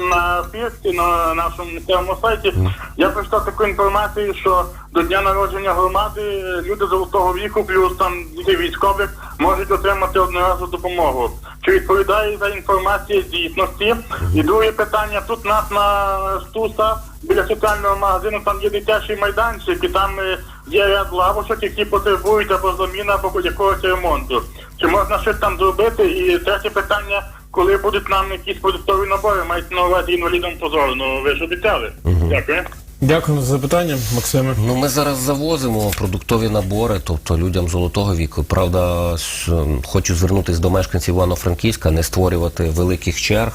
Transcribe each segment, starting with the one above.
на фірсі, на нашому місцевому сайті, я прочитав таку інформацію, що до дня народження громади люди золотого віку, плюс там діти військових, можуть отримати одноразову допомогу. Чи відповідає за інформація дійсності? І друге питання, тут нас на Стуса біля соціального магазину там є дитячий майданчик, і там е, є ряд лавочок, які потребують або заміни, або якогось ремонту. Чи можна щось там зробити? І третє питання, коли будуть нам якісь продуктові набори, мають на увазі інвалідам позору. Ну ви ж обіцяли. Дякую. Дякую за запитання, Максиме. Ну, ми зараз завозимо продуктові набори, тобто людям золотого віку. Правда, ем, хочу звернутися до мешканців Івано-Франківська, не створювати великих черг.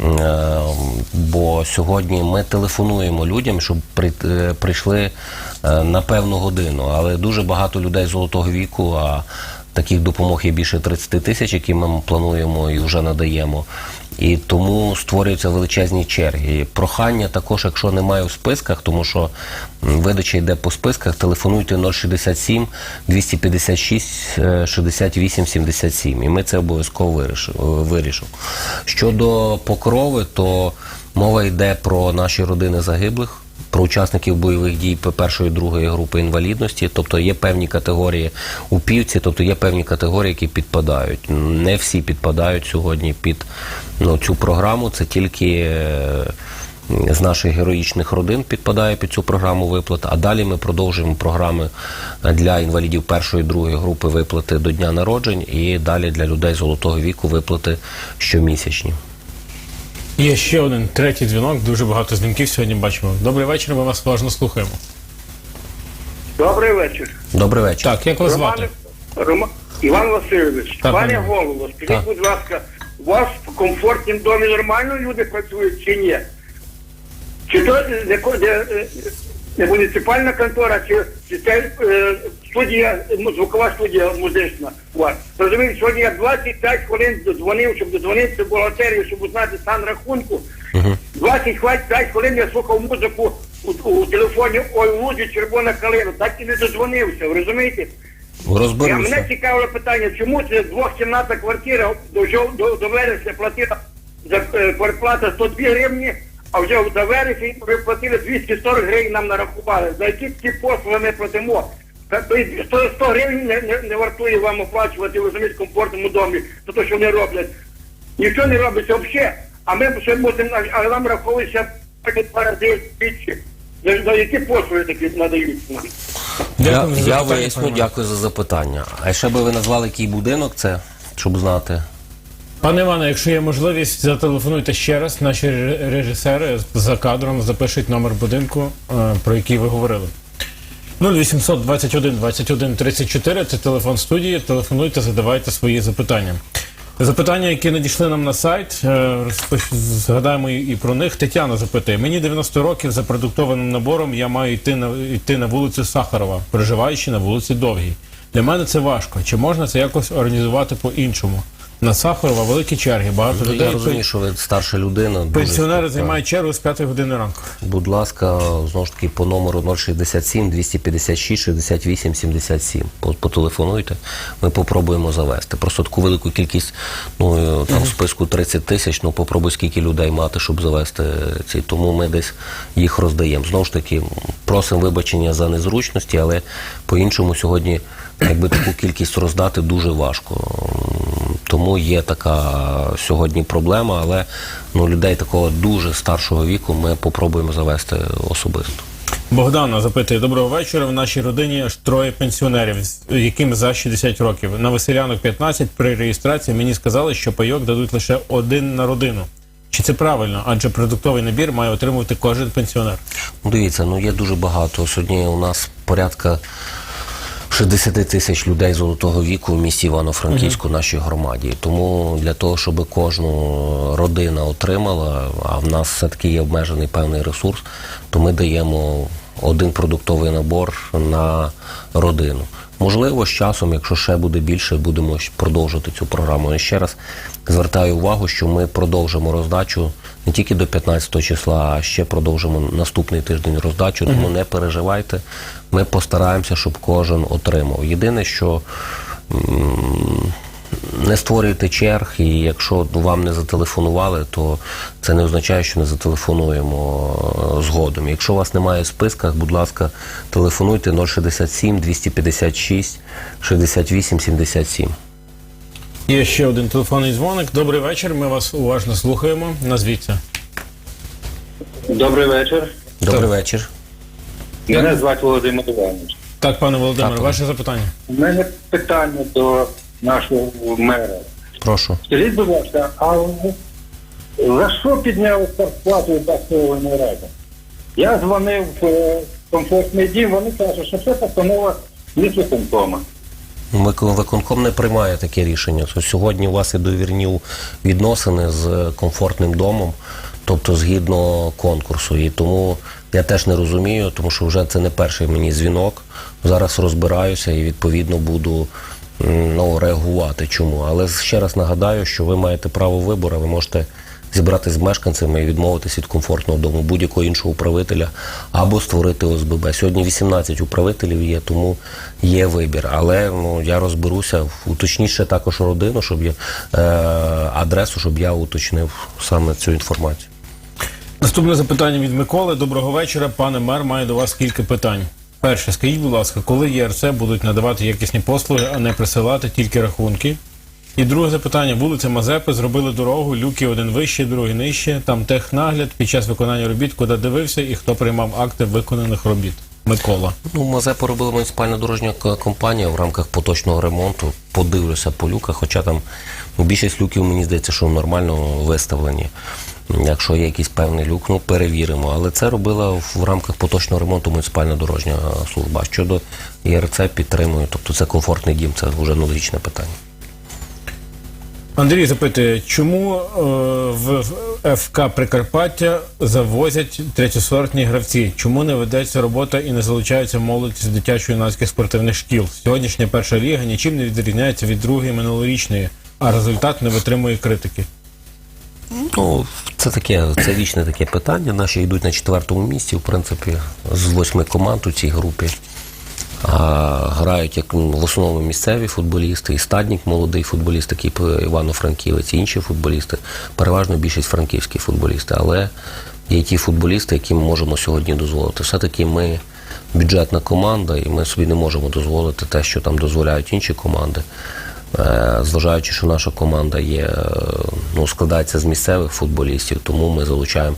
е, Бо сьогодні ми телефонуємо людям, щоб при- е, прийшли е, на певну годину. Але дуже багато людей золотого віку, а таких допомог є більше 30 тисяч, які ми плануємо і вже надаємо. І тому створюються величезні черги. Прохання також, якщо немає в списках, тому що видача йде по списках, телефонуйте 067 256 е, 68 77. І ми це обов'язково виріш- е, вирішимо. Щодо покрови, то мова йде про наші родини загиблих. Про учасників бойових дій першої другої групи інвалідності, тобто є певні категорії у півці, тобто є певні категорії, які підпадають. Не всі підпадають сьогодні під ну, цю програму. Це тільки е, з наших героїчних родин підпадає під цю програму виплат. А далі ми продовжуємо програми для інвалідів першої другої групи виплати до дня народжень, і далі для людей золотого віку виплати щомісячні. Є ще один третій дзвінок. Дуже багато дзвінків сьогодні бачимо. Добрий вечір. Ми вас уважно слухаємо. Добрий вечір. Добрий вечір. Так, як вас звати? Рома... Іван Васильович, Так, пане голово, скажіть, Так. будь ласка, у вас в комфортному домі нормально люди працюють чи ні? Чи то не, не, не муніципальна контора, чи, чи це е, студія, ну, звукова студія музична у вас? Розумієте, сьогодні я 25 хвилин додзвонив, щоб додзвонитися в бухгалтерію, щоб узнати стан рахунку. 25 хвилин я слухав музику у, у телефоні «Ой, у Луді червона калина», так і не додзвонився, розумієте? Я, мене цікавило питання, чому це двохкімнатна квартира до, до, до вересня платила за е, квартплата 102 гривні, а вже за вересень ви платили 240 гривень нам нарахували. За які ці послуги ми платимо? Та- то й 100, 100 гривень не, не, не вартує вам оплачувати ви розумієте, в комфортному домі за те, що вони роблять. Нічого не робиться взагалі, а ми ще мусимо, а нам рахується два рази більше. За, за які послуги такі надають нам? Я, я виясню, дякую за запитання. А ще би ви назвали який будинок це, щоб знати. Пане Іване, якщо є можливість, зателефонуйте ще раз. Наші режисери за кадром запишуть номер будинку, е, про який ви говорили. 0800 21 21 34 – це телефон студії. Телефонуйте, задавайте свої запитання. Запитання, які надійшли нам на сайт, е, згадаємо і про них. Тетяна запитує: мені 90 років за продуктованим набором я маю йти на йти на вулицю Сахарова, проживаючи на вулиці Довгій. Для мене це важко. Чи можна це якось організувати по-іншому? На Сахарова великі черги, багато Ну, людей. я розумію, що ви старша людина. Пенсіонери займають чергу з 5 години ранку. Будь ласка, знову ж таки, по номеру 067 256 68 77. Потелефонуйте, ми попробуємо завести. Просто таку велику кількість, ну е, там в списку 30 тисяч, ну попробуй скільки людей мати, щоб завести ці. Тому ми десь їх роздаємо. Знову ж таки, просимо вибачення за незручності, але по-іншому сьогодні, якби таку кількість роздати, дуже важко. Тому є така сьогодні проблема, але ну, людей такого дуже старшого віку ми попробуємо завести особисто. Богдана запитує: доброго вечора. В нашій родині аж троє пенсіонерів, яким за 60 років. На веселянок 15 при реєстрації мені сказали, що пайок дадуть лише один на родину. Чи це правильно? Адже продуктовий набір має отримувати кожен пенсіонер. Ну, дивіться, ну є дуже багато. Сьогодні у нас порядка 60 тисяч людей золотого віку в місті Івано-Франківську, нашій громаді. Тому для того, щоб кожну родина отримала, а в нас все-таки є обмежений певний ресурс, то ми даємо один продуктовий набор на родину. Можливо, з часом, якщо ще буде більше, будемо продовжувати цю програму. І ще раз звертаю увагу, що ми продовжимо роздачу не тільки до 15 числа, а ще продовжимо наступний тиждень роздачу. Тому не переживайте. Ми постараємося, щоб кожен отримав. Єдине, що не створюйте черг, і якщо вам не зателефонували, то це не означає, що не зателефонуємо е, згодом. Якщо у вас немає в списках, будь ласка, телефонуйте 067 256 68 77. Є ще один телефонний дзвоник. Добрий вечір. Ми вас уважно слухаємо. Назвіться. Добрий вечір. Добрий Так. вечір. Мене звати Володимир Іванович. Так, пане Володимир, Так, ваше запитання. У мене питання до нашого мера. Прошу. Скажіть, будь ласка, а за що підняли зарплату Басової ради? Я дзвонив в комфортний дім, вони кажуть, що це постанова міськвиконкома. Викон- Виконком не приймає таке рішення. То сьогодні у вас і довірні відносини з комфортним домом, тобто згідно конкурсу. І тому я теж не розумію, тому що вже це не перший мені дзвінок. Зараз розбираюся і відповідно буду ну, реагувати. Чому? Але ще раз нагадаю, що ви маєте право вибору, ви можете зібрати з мешканцями і відмовитись від комфортного дому будь-якого іншого управителя або створити ОСББ. Сьогодні 18 управителів є, тому є вибір. Але ну я розберуся, уточніть ще також родину, щоб я е, адресу, щоб я уточнив саме цю інформацію. Наступне запитання від Миколи. Доброго вечора. Пане мер, маю до вас кілька питань. Перше, скажіть, будь ласка, коли ЄРЦ будуть надавати якісні послуги, а не присилати тільки рахунки? І друге запитання: вулиця Мазепи зробили дорогу, люки один вище, другий нижче. Там технагляд під час виконання робіт, куди дивився і хто приймав акти виконаних робіт. Микола. Ну, Мазе поробила муніципальна дорожня компанія в рамках поточного ремонту. Подивлюся по люках, хоча там ну, більшість люків, мені здається, що нормально виставлені. Якщо є якийсь певний люк, ну перевіримо. Але це робила в рамках поточного ремонту муніципальна дорожня служба. Щодо ЄРЦ підтримую, тобто це комфортний дім, це вже аналогічне питання. Андрій запитує, чому е, в ФК Прикарпаття завозять третьосортні гравці? Чому не ведеться робота і не залучаються молодь з дитячо-юнацьких спортивних шкіл? Сьогоднішня перша ліга нічим не відрізняється від другої минулорічної, а результат не витримує критики. Ну, це таке, це вічне таке питання. Наші йдуть на четвертому місці, в принципі, з восьми команд у цій групі. Грають як в основному місцеві футболісти, і стадник молодий футболіст, такий Івано-Франківець, і інші футболісти. Переважно більшість франківські футболісти. Але є ті футболісти, які ми можемо сьогодні дозволити. Все-таки ми бюджетна команда, і ми собі не можемо дозволити те, що там дозволяють інші команди. Е, Зважаючи, що наша команда є, е, ну, складається з місцевих футболістів, тому ми залучаємо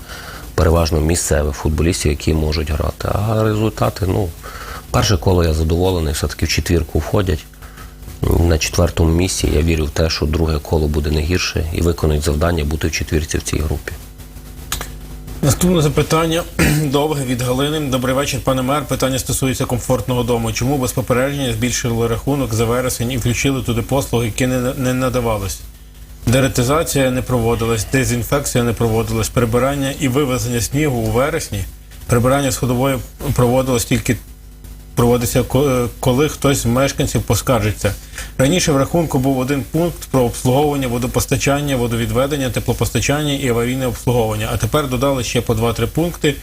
переважно місцевих футболістів, які можуть грати. А результати, ну, перше коло я задоволений, все-таки в четвірку входять. На четвертому місці я вірю в те, що друге коло буде не гірше і виконують завдання бути в четвірці в цій групі. Наступне запитання довге від Галини. Добрий вечір, пане мер. Питання стосується комфортного дому. Чому без попередження збільшили рахунок за вересень і включили туди послуги, які не, не надавались? Деретизація не проводилась, дезінфекція не проводилась, прибирання і вивезення снігу у вересні. Прибирання сходової проводилось тільки проводиться, ко- коли хтось з мешканців поскаржиться. Раніше в рахунку був один пункт про обслуговування водопостачання, водовідведення, теплопостачання і аварійне обслуговування. А тепер додали ще по 2-3 пункти.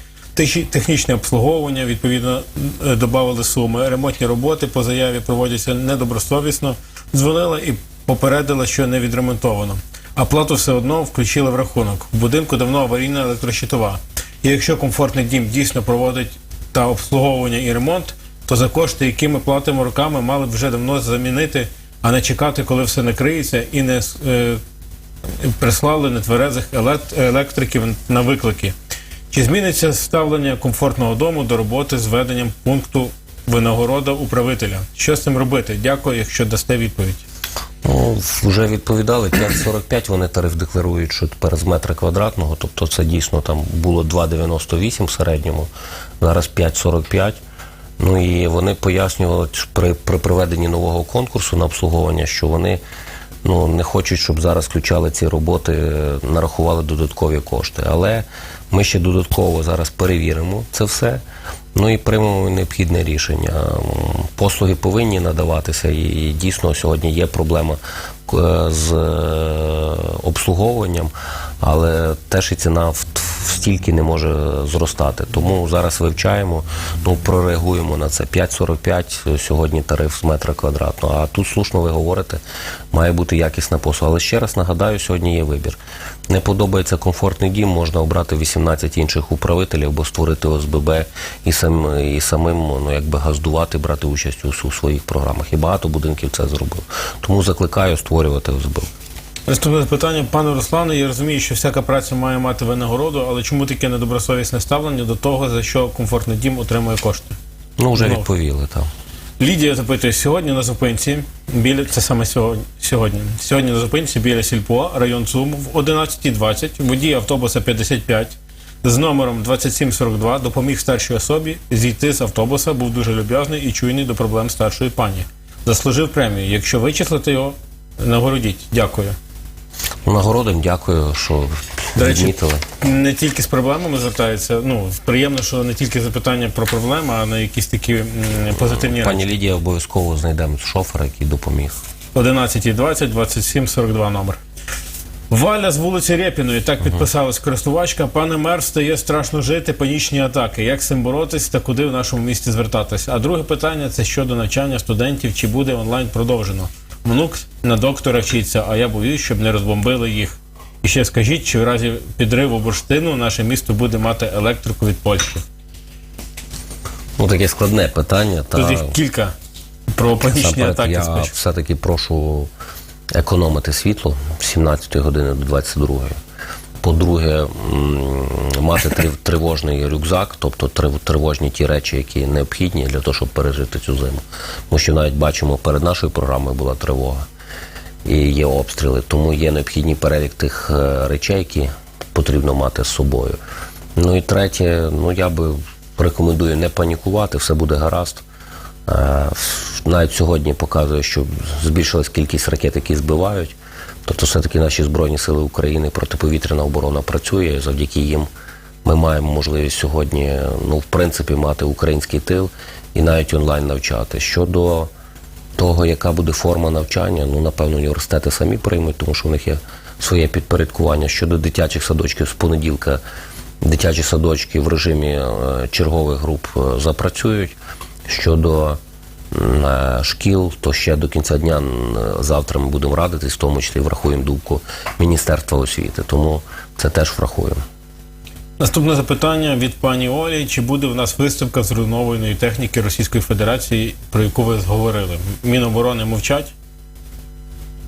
Технічне обслуговування, відповідно, е, додали суми. Ремонтні роботи по заяві проводяться недобросовісно. Дзвонила і попередила, що не відремонтовано. А плату все одно включили в рахунок. В будинку давно аварійна електрощитова. І якщо комфортний дім дійсно проводить та обслуговування і ремонт, то за кошти, які ми платимо роками, мали б вже давно замінити, а не чекати, коли все накриється, і не е, прислали нетверезих елект- електриків на виклики. Чи зміниться ставлення комфортного дому до роботи з введенням пункту винагорода управителя? Що з цим робити? Дякую, якщо дасте відповідь. Ну, вже відповідали 5,45 вони тариф декларують, що тепер з метра квадратного, тобто це дійсно там було 2,98 в середньому, зараз 5,45. Ну і вони пояснювали при, при проведенні нового конкурсу на обслуговування, що вони ну, не хочуть, щоб зараз включали ці роботи, нарахували додаткові кошти. Але ми ще додатково зараз перевіримо це все. Ну і приймемо необхідне рішення. Послуги повинні надаватися, і дійсно сьогодні є проблема е, з е, обслуговуванням, але теж і ціна в- стільки не може зростати. Тому зараз вивчаємо, ну прореагуємо на це. 5,45 сьогодні тариф з метра квадратного. А тут слушно ви говорите, має бути якісна послуга. Але ще раз нагадаю, сьогодні є вибір. Не подобається комфортний дім, можна обрати 18 інших управителів або створити ОСББ і сам і самим ну якби газдувати, брати участь у, у своїх програмах. І багато будинків це зробив. Тому закликаю створювати ОСББ. Наступне питання, пане Руслане, я розумію, що всяка праця має мати винагороду, але чому таке недобросовісне ставлення до того, за що комфортний дім отримує кошти? Ну вже Ну. відповіли там. Лідія запитує, сьогодні на зупинці, біля це саме сьогодні. Сьогодні, сьогодні на зупинці біля Сільпо, район Сум, в 11.20 водій автобуса 55 з номером 2742 допоміг старшій особі зійти з автобуса, був дуже люб'язний і чуйний до проблем старшої пані. Заслужив премію. Якщо вичислити його, нагородіть. Дякую. Нагородом дякую, що До речі, відмітили. не тільки з проблемами звертаються. Ну приємно, що не тільки запитання про проблеми, а на якісь такі м, позитивні Пані речі. Лідія обов'язково знайдемо шофера, який допоміг. 11.20, 27 42 номер. Валя з вулиці Рєпіної так підписалась користувачка. Пане мер, стає страшно жити, панічні атаки. Як з цим боротись та куди в нашому місті звертатись? А друге питання це щодо навчання студентів, чи буде онлайн продовжено. Внук на доктора вчиться, а я боюсь, щоб не розбомбили їх. І ще скажіть, чи в разі підриву бурштину наше місто буде мати електрику від Польщі? Ну таке складне питання. Та Тут їх кілька про панічні атаки. я все-таки прошу економити світло з 17 години до 22. По-друге, мати тривожний рюкзак, тобто тривожні ті речі, які необхідні для того, щоб пережити цю зиму. Тому що навіть бачимо, перед нашою програмою була тривога і є обстріли, тому є необхідний перелік тих е, речей, які потрібно мати з собою. Ну і третє, ну я би рекомендую не панікувати, все буде гаразд. Е, Навіть сьогодні показує, що збільшилась кількість ракет, які збивають. Тобто, все-таки наші Збройні Сили України протиповітряна оборона працює. Завдяки їм ми маємо можливість сьогодні, ну, в принципі, мати український тил і навіть онлайн навчати. Щодо того, яка буде форма навчання, ну напевно, університети самі приймуть, тому що в них є своє підпорядкування. Щодо дитячих садочків з понеділка, дитячі садочки в режимі е, чергових груп е, запрацюють. Щодо шкіл, то ще до кінця дня завтра ми будемо радитись, в тому числі врахуємо думку Міністерства освіти. Тому це теж врахуємо. Наступне запитання від пані Олі: чи буде в нас виставка зруйнованої техніки Російської Федерації, про яку ви зговорили? Міноборони мовчать?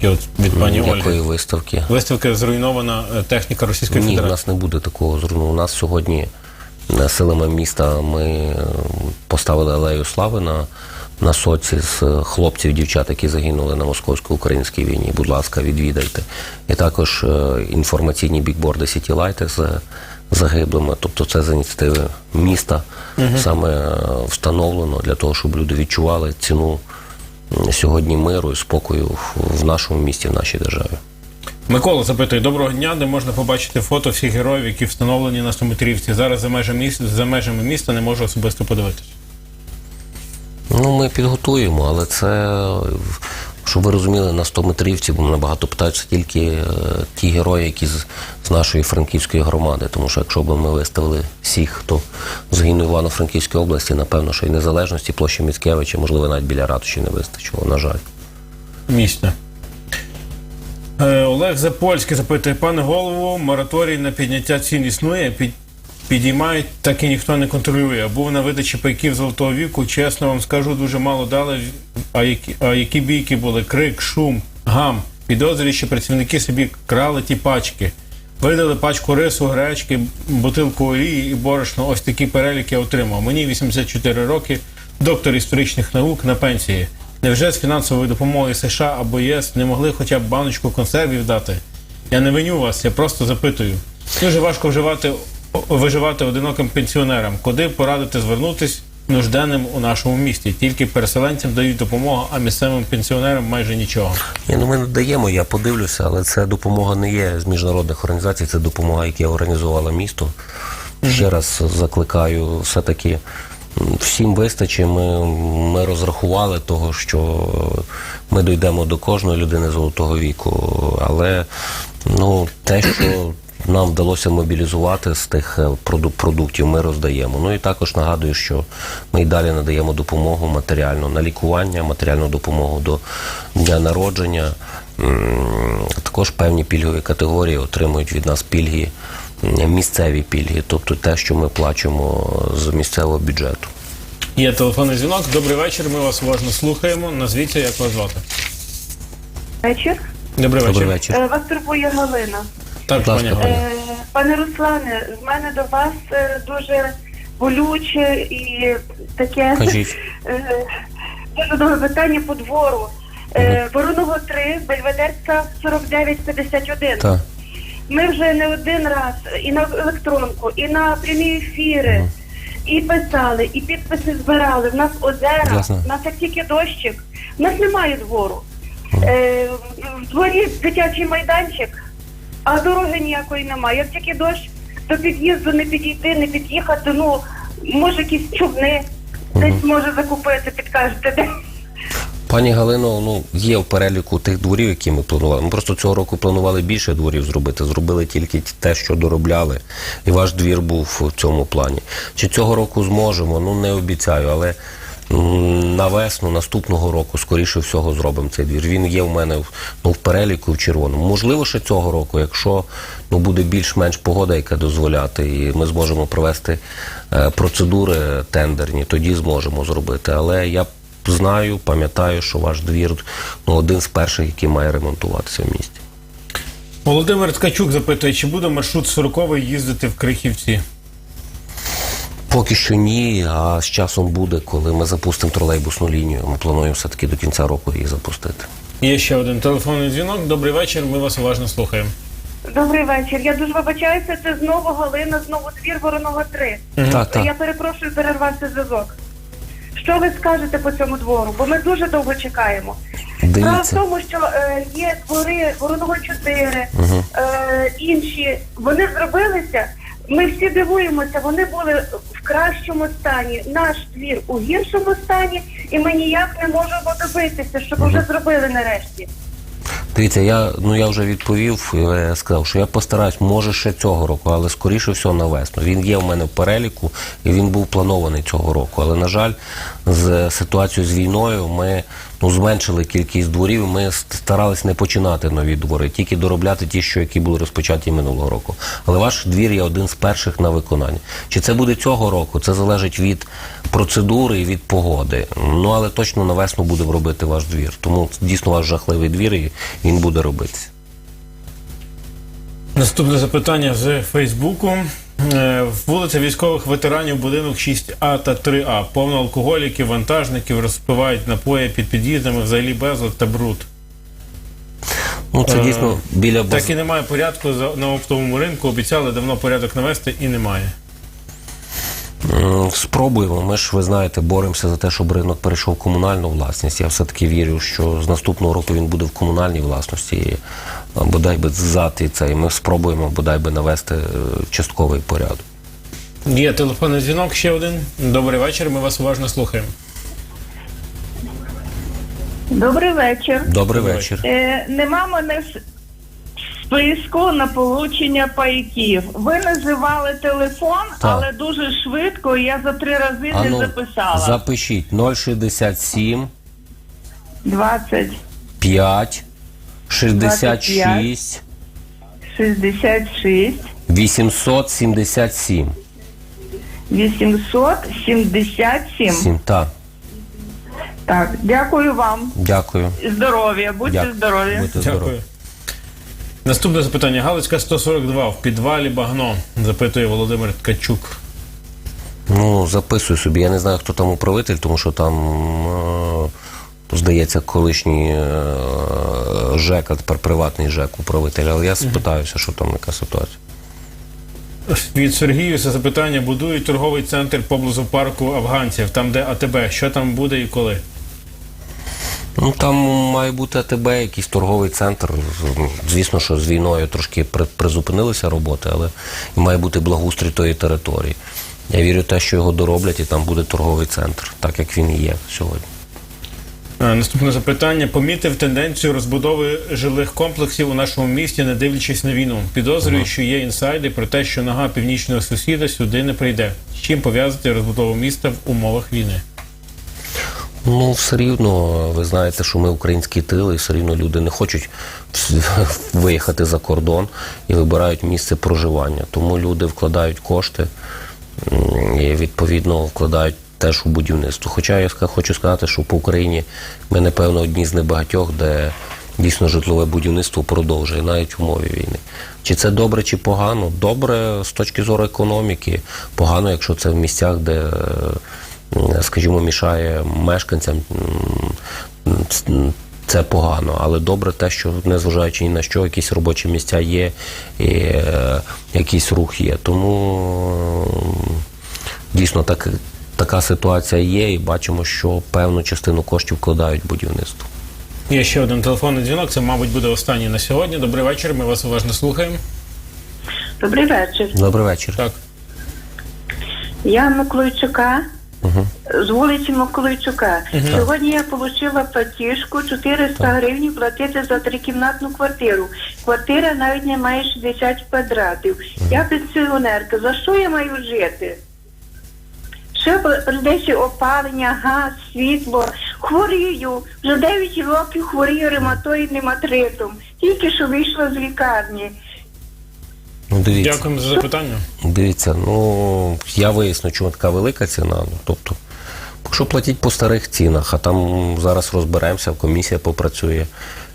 І от від пані Якої виставки? Виставка зруйнована е, техніка Російської Ні, в нас не буде такого зруйну. У нас сьогодні е, силами міста ми е, поставили алею слави на, на соці з е, хлопців, дівчат, які загинули на московсько-українській війні. Будь ласка, відвідайте. І також е, інформаційні бікборди Сіті Лайти з загиблими. Тобто це з ініціативи міста саме е, встановлено для того, щоб люди відчували ціну сьогодні миру і спокою в- нашому місті, в нашій державі. Микола запитує: доброго дня, де можна побачити фото всіх героїв, які встановлені на Стометрівці. Зараз за межами міста, за межами міста не можу особисто подивитися. Ну, ми підготуємо, але це, щоб ви розуміли, на 100 метрівці, бо набагато питаються тільки е, ті герої, які з, з нашої франківської громади. Тому що якщо б ми виставили всіх, хто загинув Івано-Франківській області, напевно, що і незалежності площі Міцкевича, можливо, навіть біля ратуші не вистачило, на жаль. місця. Е, Олег Запольський запитує, пане голову, мораторій на підняття цін існує, під, підіймають, так і ніхто не контролює. Був на видачі пайків золотого віку, чесно вам скажу, дуже мало дали. А які, а які бійки були? Крик, шум, гам. Підозрюю, що працівники собі крали ті пачки. Видали пачку рису, гречки, бутилку олії і борошно. Ось такі переліки отримав. Мені 84 роки, доктор історичних наук на пенсії. Невже з фінансової допомоги США або ЄС не могли хоча б баночку консервів дати? Я не виню вас, я просто запитую. Дуже важко вживати, виживати одиноким пенсіонерам. Куди порадити звернутись нужденним у нашому місті? Тільки переселенцям дають допомогу, а місцевим пенсіонерам майже нічого. Ні, ну ми не даємо, я подивлюся, але це допомога не є з міжнародних організацій, це допомога, яка організувала місто. Ще раз закликаю, все-таки всім вистачить. Ми, ми розрахували того, що ми дійдемо до кожної людини золотого віку. Але ну, те, що нам вдалося мобілізувати з тих е, продуктів, ми роздаємо. Ну і також нагадую, що ми й далі надаємо допомогу матеріальну на лікування, матеріальну допомогу до дня народження. Також певні пільгові категорії отримують від нас пільги, місцеві пільги, тобто те, що ми плачемо з місцевого бюджету. Є телефонний дзвінок. Добрий вечір. Ми вас уважно слухаємо. Назвіться, як вас звати. Вечір. Добрий вечір. Добрий вечір. Е, Вас турбує Галина. Так, Будь ласка, пані. Е, Пане Руслане, з мене до вас е, дуже болюче і таке Кажіть. е, дуже довге питання по двору. Вороного 3, Бельведерська 4951. Так. Ми вже не один раз і на електронку, і на прямі ефіри, і писали, і підписи збирали. В нас озера, в нас як тільки дощик, в нас немає двору. Е, в дворі дитячий майданчик, а дороги ніякої немає. Як тільки дощ, до під'їзду не підійти, не під'їхати. Ну, може, якісь човни десь може закупити, підкажете, де. Пані Галино, ну є в переліку тих дворів, які ми планували. Ми просто цього року планували більше дворів зробити. Зробили тільки те, що доробляли, і ваш двір був в цьому плані. Чи цього року зможемо? Ну не обіцяю, але на весну наступного року, скоріше всього, зробимо цей двір. Він є в мене ну, в переліку в червоному. Можливо, ще цього року, якщо ну, буде більш-менш погода, яка дозволяти, і ми зможемо провести е, процедури тендерні, тоді зможемо зробити. Але я знаю, пам'ятаю, що ваш двір ну, один з перших, який має ремонтуватися в місті. Володимир Ткачук запитує, чи буде маршрут 40 їздити в Крихівці? Поки що ні, а з часом буде, коли ми запустимо тролейбусну лінію. Ми плануємо все-таки до кінця року її запустити. Є ще один телефонний дзвінок. Добрий вечір. Ми вас уважно слухаємо. Добрий вечір. Я дуже вибачаюся, це знову Галина, знову двір Вороного 3. Так, так. Я перепрошую, перервався зв'язок. Що ви скажете по цьому двору? Бо ми дуже довго чекаємо. Справа в тому, що е, є двори Вороного 4, е, інші. Вони зробилися. Ми всі дивуємося, вони були в кращому стані. Наш двір у гіршому стані, і ми ніяк не можемо добитися, щоб вже зробили нарешті. Дивіться, я ну я вже відповів. Я сказав, що я постараюсь, може ще цього року, але скоріше всього на весну. Він є в мене в переліку, і він був планований цього року. Але на жаль, з ситуацією з війною ми ну зменшили кількість дворів. Ми старались не починати нові двори, тільки доробляти ті, що які були розпочаті минулого року. Але ваш двір є один з перших на виконання. Чи це буде цього року? Це залежить від процедури і від погоди. Ну але точно на весну будемо робити ваш двір. Тому дійсно ваш жахливий двір і він буде робитися. Наступне запитання з Фейсбуку. Е, Вулиця військових ветеранів, будинок 6А та 3А. Повно алкоголіків, вантажників розпивають напої під під'їздами, взагалі безлад та бруд. Ну це Е, дійсно біля баз... Так і немає порядку на оптовому ринку. Обіцяли давно порядок навести і немає. М, Спробуємо. Ми ж ви знаєте, боремося за те, щоб ринок перейшов в комунальну власність. Я все-таки вірю, що з наступного року він буде в комунальній власності. І, бодай би ззад і це. І ми спробуємо бодай би навести е, частковий порядок. Є телефонний дзвінок, ще один. Добрий вечір. Ми вас уважно слухаємо. Добрий вечір. Добрий вечір. Е, нема мене списку на получення пайків. Ви називали телефон, Так. але дуже швидко. і Я за три рази не записала. ну, запишіть 067 20 5 66 66 877. 877. Сім. Так, Так, дякую вам. дякую. Здоров'я, будьте Дякую. здорові. Будьте здорові. Дякую. Наступне запитання. Галицька 142 в підвалі багно, запитує Володимир Ткачук. Ну, записуй собі. Я не знаю, хто там управитель, тому що там, е, здається, колишній е, ЖЕК, а тепер приватний ЖЕК управитель. Але я спитаюся, що там яка ситуація. Від Сергіюса запитання: будують торговий центр поблизу парку афганців, там де АТБ. Що там буде і коли? Ну там має бути АТБ, якийсь торговий центр. Звісно, що з війною трошки при- призупинилися роботи, але має бути благоустрій тої території. Я вірю в те, що його дороблять, і там буде торговий центр, так як він і є сьогодні. Е, Наступне запитання. Помітив тенденцію розбудови жилих комплексів у нашому місті, не дивлячись на війну. Підозрюю, що є інсайди про те, що нога північного сусіда сюди не прийде. З чим пов'язати розбудову міста в умовах війни? Ну, все рівно, ви знаєте, що ми український тил, і все рівно люди не хочуть виїхати за кордон і вибирають місце проживання. Тому люди вкладають кошти і відповідно вкладають теж у будівництво. Хоча я хочу сказати, що по Україні ми, напевно, одні з небагатьох, де дійсно житлове будівництво продовжує навіть умові війни. Чи це добре, чи погано? Добре з точки зору економіки, погано, якщо це в місцях, де е, скажімо, мішає мешканцям. Це погано, але добре те, що незважаючи ні на що, якісь робочі місця є, і е, якийсь рух є. Тому дійсно так, така ситуація є, і бачимо, що певну частину коштів вкладають в будівництво. Є ще один телефонний дзвінок. Це, мабуть, буде останній на сьогодні. Добрий вечір. Ми вас уважно слухаємо. Добрий вечір. Добрий вечір. Так. Я Миколайчука з вулиці Миколайчука. Сьогодні я отримала платіжку 400 гривень платити за трикімнатну квартиру. Квартира навіть не має 60 квадратів. Я пенсіонерка. За що я маю жити? Ще прийдеться опалення, газ, світло. Хворію. Вже 9 років хворію ревматоїдним артритом. Тільки що вийшла з лікарні. Ну, дивіться. Дякуємо за запитання. Дивіться, ну я виясню, чому така велика ціна. Ну, тобто, якщо платіть по старих цінах, а там зараз розберемося, комісія попрацює,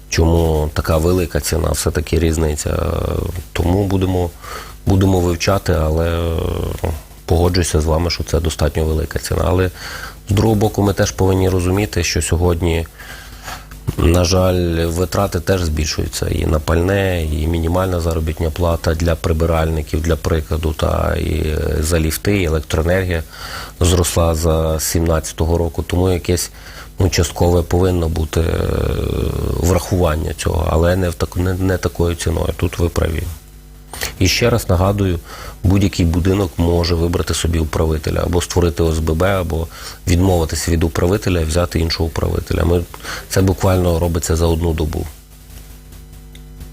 чому така велика ціна, все-таки різниця. Тому будемо, будемо вивчати, але е, погоджуюся з вами, що це достатньо велика ціна. Але з другого боку, ми теж повинні розуміти, що сьогодні. На жаль, витрати теж збільшуються і на пальне, і мінімальна заробітня плата для прибиральників, для прикладу, та і за ліфти, і електроенергія зросла за 2017 року. Тому якесь ну, часткове повинно бути е, врахування цього, але не в так, не, не такою ціною. Тут ви праві. І ще раз нагадую, будь-який будинок може вибрати собі управителя або створити ОСББ, або відмовитися від управителя і взяти іншого управителя. Ми, це буквально робиться за одну добу.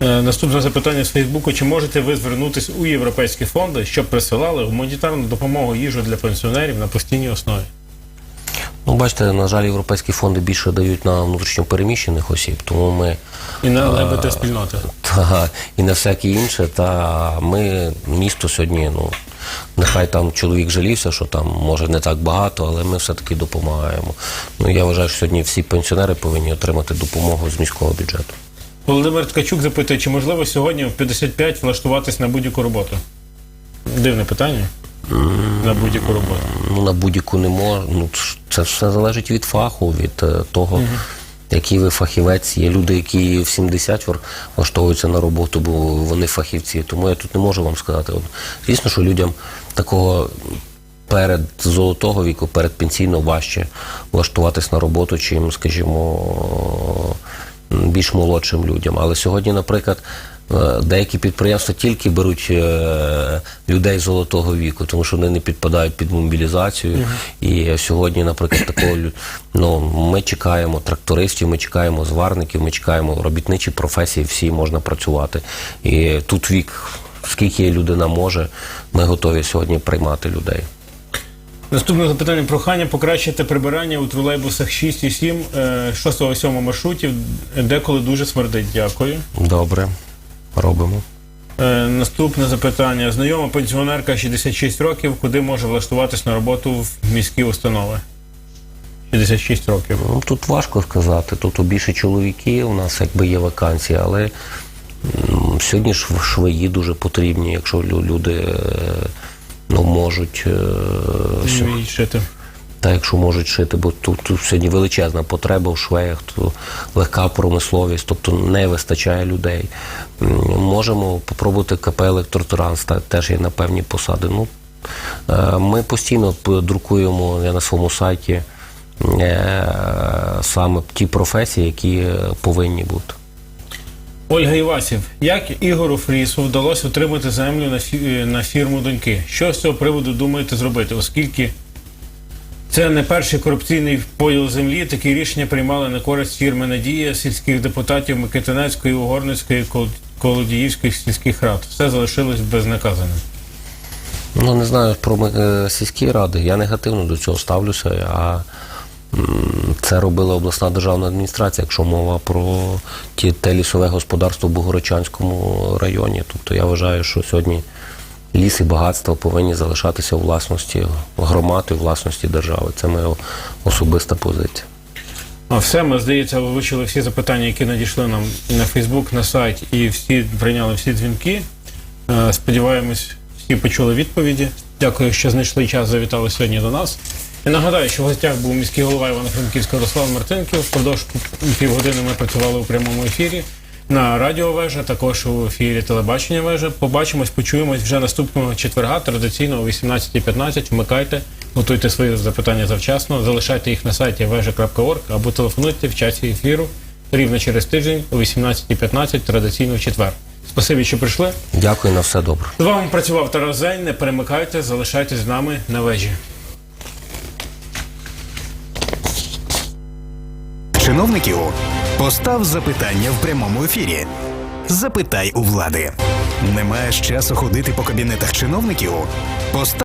Е, Наступне запитання з Фейсбуку. Чи можете ви звернутися у європейські фонди, щоб присилали гуманітарну допомогу їжу для пенсіонерів на постійній основі? Ну, бачите, на жаль, європейські фонди більше дають на внутрішньо переміщених осіб, тому ми І на ЛГБТ спільноти. та, і на всяке інше. Та ми місто сьогодні, ну нехай там чоловік жалівся, що там може не так багато, але ми все-таки допомагаємо. Ну я вважаю, що сьогодні всі пенсіонери повинні отримати допомогу з міського бюджету. Володимир Ткачук запитує, чи можливо сьогодні в 55 влаштуватись на будь-яку роботу? Дивне питання. На будь-яку роботу. Ну, на будь-яку не можна. Ну, це все залежить від фаху, від е, того, який ви фахівець. Є люди, які в 70 вор- влаштовуються на роботу, бо вони фахівці. Тому я тут не можу вам сказати. Звісно, що людям такого. Перед золотого віку, перед пенсійно важче влаштуватись на роботу, чим, скажімо, більш молодшим людям. Але сьогодні, наприклад, деякі підприємства тільки беруть е, людей золотого віку, тому що вони не підпадають під мобілізацію. І сьогодні, наприклад, такого ну, ми чекаємо трактористів, ми чекаємо зварників, ми чекаємо робітничі професії, всі можна працювати. І тут вік, скільки людина може, ми готові сьогодні приймати людей. Наступне запитання прохання покращити прибирання у тролейбусах 6 і 7, 6 і 7 маршрутів, деколи дуже смердить. Дякую. Добре, робимо. Е, Наступне запитання. Знайома пенсіонерка 66 років, куди може влаштуватись на роботу в міські установи? 66 років. Ну, тут важко сказати. Тут більше чоловіки, у нас якби є вакансії, але сьогодні ж швеї дуже потрібні, якщо люди е, ну, можуть. е, Вміють шити. Та якщо можуть шити, бо тут, тут сьогодні величезна потреба в швеях, то легка промисловість, тобто не вистачає людей. Можемо попробувати КП Електротранс, та- теж є на певні посади. Ну, е, ми постійно друкуємо я на своєму сайті е, саме ті професії, які повинні бути. Ольга Івасів, як Ігору Фрісу вдалося отримати землю на фірму доньки? Що з цього приводу думаєте зробити? Оскільки Це не перший корупційний поділ землі. Такі рішення приймали на користь фірми Надія, сільських депутатів Микитинецької, Угорницької, Кол- Колодіївських сільських рад. Все залишилось безнаказаним. Ну, не знаю про е, сільські ради. Я негативно до цього ставлюся. А це робила обласна державна адміністрація, якщо мова про ті те лісове господарство в Богородчанському районі. Тобто я вважаю, що сьогодні ліс і багатство повинні залишатися у власності громади, у власності держави. Це моя особиста позиція. А все, ми здається, вивчили всі запитання, які надійшли нам на Фейсбук, на сайт, і всі прийняли всі дзвінки. Е, Сподіваємось, всі почули відповіді. Дякую, що знайшли час, завітали сьогодні до нас. І нагадаю, що в гостях був міський голова Івано-Франківського Руслан Мартинків. Впродовж півгодини ми працювали у прямому ефірі на радіо Вежа, також у ефірі телебачення Вежа. Побачимось, почуємось вже наступного четверга, традиційно о 18.15. Вмикайте, готуйте свої запитання завчасно, залишайте їх на сайті veja.org або телефонуйте в часі ефіру рівно через тиждень о 18.15, традиційно в четвер. Спасибі, що прийшли. Дякую на все добре. З вами працював Тарас Зень. Не перемикайте, залишайтесь з нами на вежі. Чиновників постав запитання в прямому ефірі. Запитай у влади. Не маєш часу ходити по кабінетах чиновників? Постав